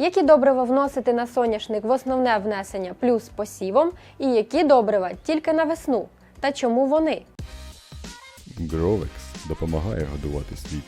Які добрива вносити на соняшник в основне внесення плюс посівом, і які добрива тільки на весну? Та чому вони? Гровекс допомагає годувати світ.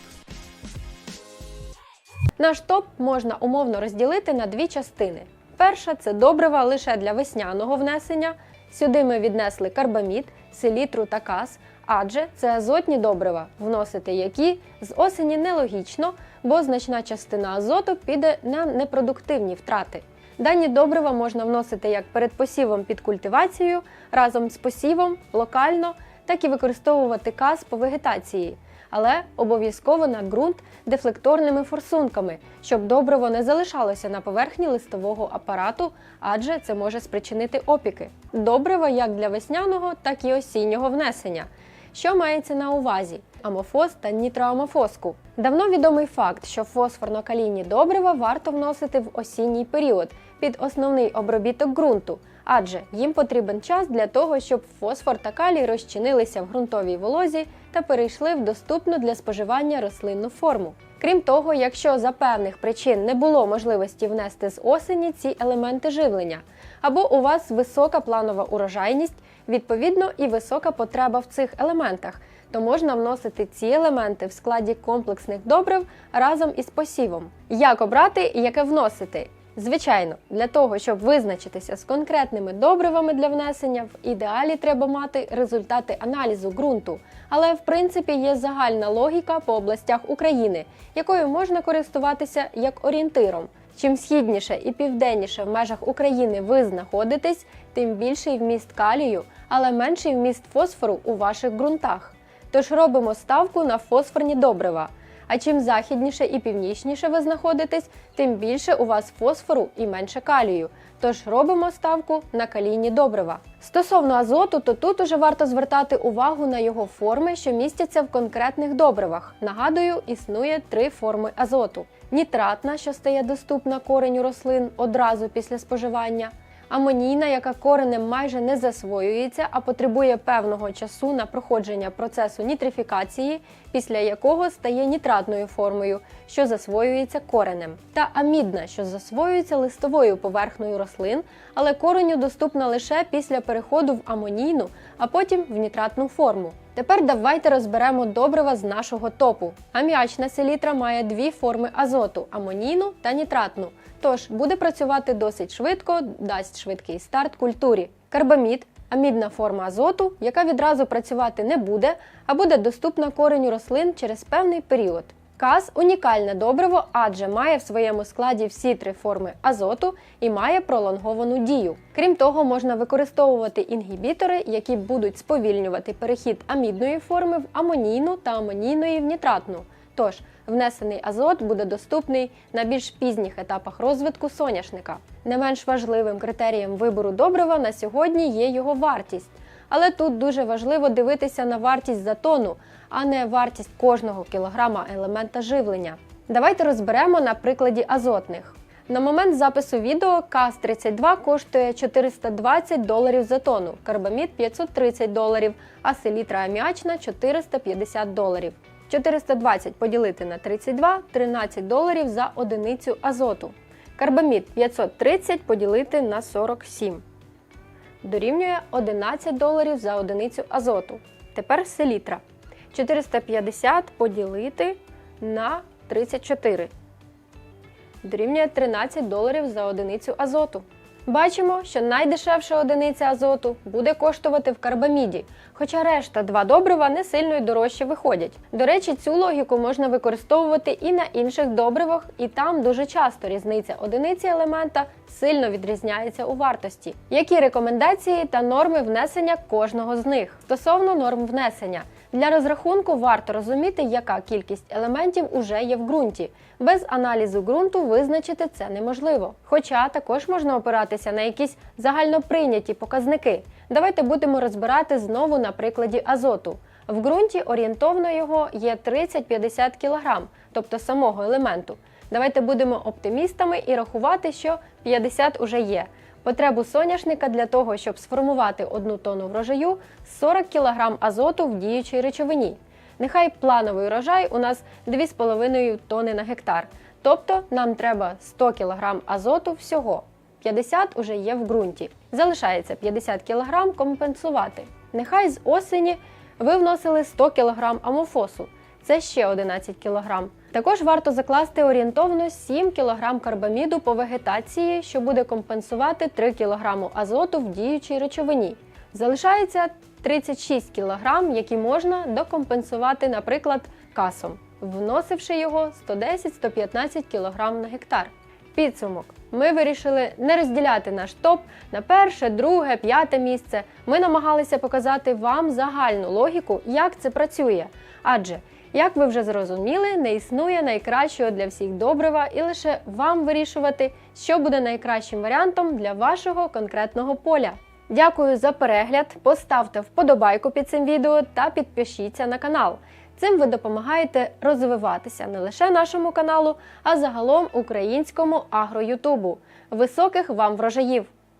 Наш топ можна умовно розділити на дві частини. Перша це добрива лише для весняного внесення. Сюди ми віднесли карбамід, селітру та каз, адже це азотні добрива, вносити які з осені нелогічно, бо значна частина азоту піде на непродуктивні втрати. Дані добрива можна вносити як перед посівом під культивацією, разом з посівом, локально, так і використовувати каз по вегетації але обов'язково на ґрунт дефлекторними форсунками, щоб добриво не залишалося на поверхні листового апарату, адже це може спричинити опіки. Добриво як для весняного, так і осіннього внесення. Що мається на увазі? Амофос та нітроамофоску. Давно відомий факт, що фосфорно-калійні добрива варто вносити в осінній період під основний обробіток ґрунту, адже їм потрібен час для того, щоб фосфор та калій розчинилися в ґрунтовій волозі та перейшли в доступну для споживання рослинну форму. Крім того, якщо за певних причин не було можливості внести з осені ці елементи живлення, або у вас висока планова урожайність, відповідно і висока потреба в цих елементах, то можна вносити ці елементи в складі комплексних добрив разом із посівом. Як обрати і яке вносити? Звичайно, для того, щоб визначитися з конкретними добривами для внесення, в ідеалі треба мати результати аналізу ґрунту. Але в принципі є загальна логіка по областях України, якою можна користуватися як орієнтиром. Чим східніше і південніше в межах України ви знаходитесь, тим більший вміст калію, але менший вміст фосфору у ваших ґрунтах. Тож робимо ставку на фосфорні добрива. А чим західніше і північніше ви знаходитесь, тим більше у вас фосфору і менше калію. Тож робимо ставку на калійні добрива. Стосовно азоту, то тут уже варто звертати увагу на його форми, що містяться в конкретних добривах. Нагадую, існує три форми азоту: нітратна, що стає доступна кореню рослин одразу після споживання. Амонійна, яка коренем майже не засвоюється, а потребує певного часу на проходження процесу нітрифікації, після якого стає нітратною формою, що засвоюється коренем, та амідна, що засвоюється листовою поверхнею рослин, але кореню доступна лише після переходу в амонійну, а потім в нітратну форму. Тепер давайте розберемо добрива з нашого топу. Аміачна селітра має дві форми азоту амонійну та нітратну. Тож буде працювати досить швидко, дасть швидкий старт культурі. Карбамід амідна форма азоту, яка відразу працювати не буде, а буде доступна кореню рослин через певний період. Каз унікальне добриво, адже має в своєму складі всі три форми азоту і має пролонговану дію. Крім того, можна використовувати інгібітори, які будуть сповільнювати перехід амідної форми в амонійну та амонійної в нітратну. Тож, внесений азот буде доступний на більш пізніх етапах розвитку соняшника. Не менш важливим критерієм вибору добрива на сьогодні є його вартість. Але тут дуже важливо дивитися на вартість за тонну, а не вартість кожного кілограма елемента живлення. Давайте розберемо на прикладі азотних. На момент запису відео КАЗ-32 коштує 420 доларів за тонну, карбамід 530 доларів, а селітра аміачна 450 доларів. 420 поділити на 32 13 доларів за одиницю азоту. Карбамід 530 поділити на 47 дорівнює 11 доларів за одиницю азоту. Тепер селітра. 450 поділити на 34 дорівнює 13 доларів за одиницю азоту. Бачимо, що найдешевша одиниця азоту буде коштувати в карбаміді, хоча решта два добрива не сильно й дорожче виходять. До речі, цю логіку можна використовувати і на інших добривах, і там дуже часто різниця одиниці елемента сильно відрізняється у вартості. Які рекомендації та норми внесення кожного з них? Стосовно норм внесення. Для розрахунку варто розуміти, яка кількість елементів уже є в ґрунті. Без аналізу ґрунту визначити це неможливо. Хоча також можна опиратися на якісь загальноприйняті показники. Давайте будемо розбирати знову на прикладі азоту. В ґрунті орієнтовно його є 30-50 кг, тобто самого елементу. Давайте будемо оптимістами і рахувати, що 50 уже є. Потребу соняшника для того, щоб сформувати одну тонну врожаю 40 кг азоту в діючій речовині. Нехай плановий урожай у нас 2,5 тонни на гектар. Тобто нам треба 100 кг азоту всього. 50 уже є в ґрунті. Залишається 50 кг компенсувати. Нехай з осені ви вносили 100 кг амофосу. Це ще 11 кг. Також варто закласти орієнтовно 7 кг карбаміду по вегетації, що буде компенсувати 3 кг азоту в діючій речовині. Залишається 36 кг, які можна докомпенсувати, наприклад, касом, вносивши його 110-115 кг на гектар. Підсумок. Ми вирішили не розділяти наш топ на перше, друге, п'яте місце. Ми намагалися показати вам загальну логіку, як це працює. Адже, як ви вже зрозуміли, не існує найкращого для всіх добрива, і лише вам вирішувати, що буде найкращим варіантом для вашого конкретного поля. Дякую за перегляд. Поставте вподобайку під цим відео та підпишіться на канал. Цим ви допомагаєте розвиватися не лише нашому каналу, а загалом українському агроютубу. Високих вам врожаїв!